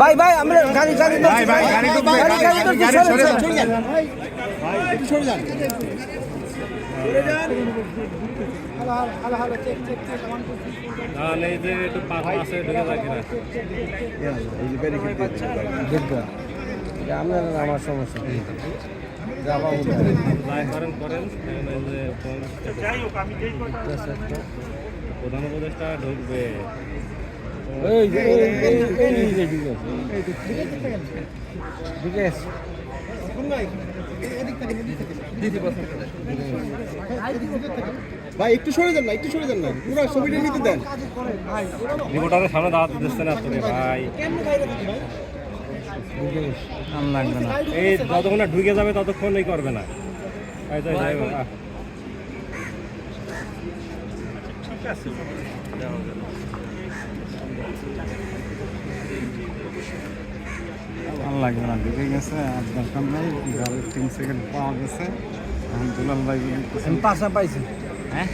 ভাই ভাই আমরা গাড়ি গাড়ি গাড়ি গাড়ি গাড়ি আমার সমস্যা করেন করেন প্রধান উপদেষ্টা ঢুকবে। ভাই একটু সরে যান না একটু সরে যান না। পুরো ছবিটা নিতে দেন। রিপোর্টারের সামনে দাঁড়াতে দিচ্ছে না তোরে ভাই। আম লাগবে না এই যতক্ষণ না ঢুকে যাবে ততক্ষণ এই করবে না। আহ। ভালো লাগবে না ঢুকে গেছে আর দরকার নেই তিন সেকেন্ড পাওয়া গেছে আমি পাশা পাইছি হ্যাঁ